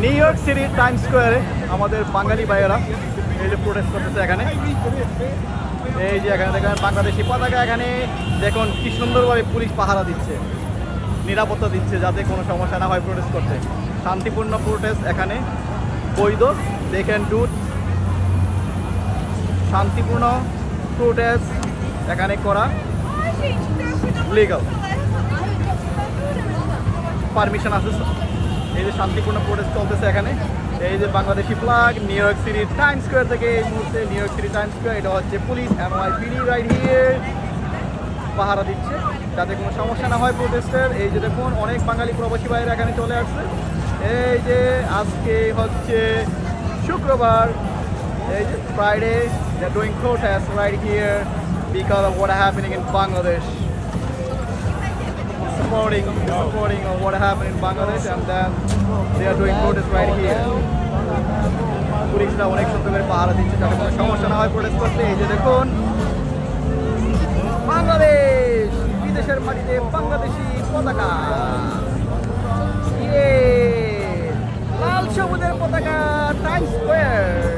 New York সিটির time স্কোয়ারে আমাদের বাঙালি ভাইয়েরা এই যে প্রোটেস্ট করতেছে এখানে। এই যে এখানে দেখেন বাংলাদেশি পতাকা এখানে। দেখুন কি সুন্দরভাবে পুলিশ পাহারা দিচ্ছে, নিরাপত্তা দিচ্ছে যাতে কোনো সমস্যা না হয় প্রোটেস্ট করতে। শান্তিপূর্ণ প্রোটেস্ট এখানে। বৈধ, দেখেন ডু শান্তিপূর্ণ প্রোটেস্ট এখানে করা লিগাল পারমিশন আছে এই যে শান্তিপূর্ণ প্রোটেস্ট চলতেছে এখানে। এই যে Bangladeshi flag New York City Time Square থেকে এই মুহূর্তে New York City Time Square এটা হচ্ছে পুলিশ এনওয়াইপিডি রাইট হিয়ার পাহারা দিচ্ছে, যাতে কোনো সমস্যা না হয় প্রোটেস্টের এই যে দেখুন, অনেক বাঙালি প্রবাসী বাইরে এখানে চলে আসছে। এই যে আজকে হচ্ছে শুক্রবার, এই যে Friday they doing protest right here because of what happening in Bangladesh supporting, supporting what happened in Bangladesh and then they are doing protest right here. পুলিশরা অনেক সুন্দর করে পাহারা দিচ্ছে যাতে কোনো সমস্যা না হয় প্রোটেস্ট করতে এই যে দেখুন বাংলাদেশ বিদেশের মাটিতে বাংলাদেশি পতাকা লাল সবুজের পতাকা টাইম স্কোয়ার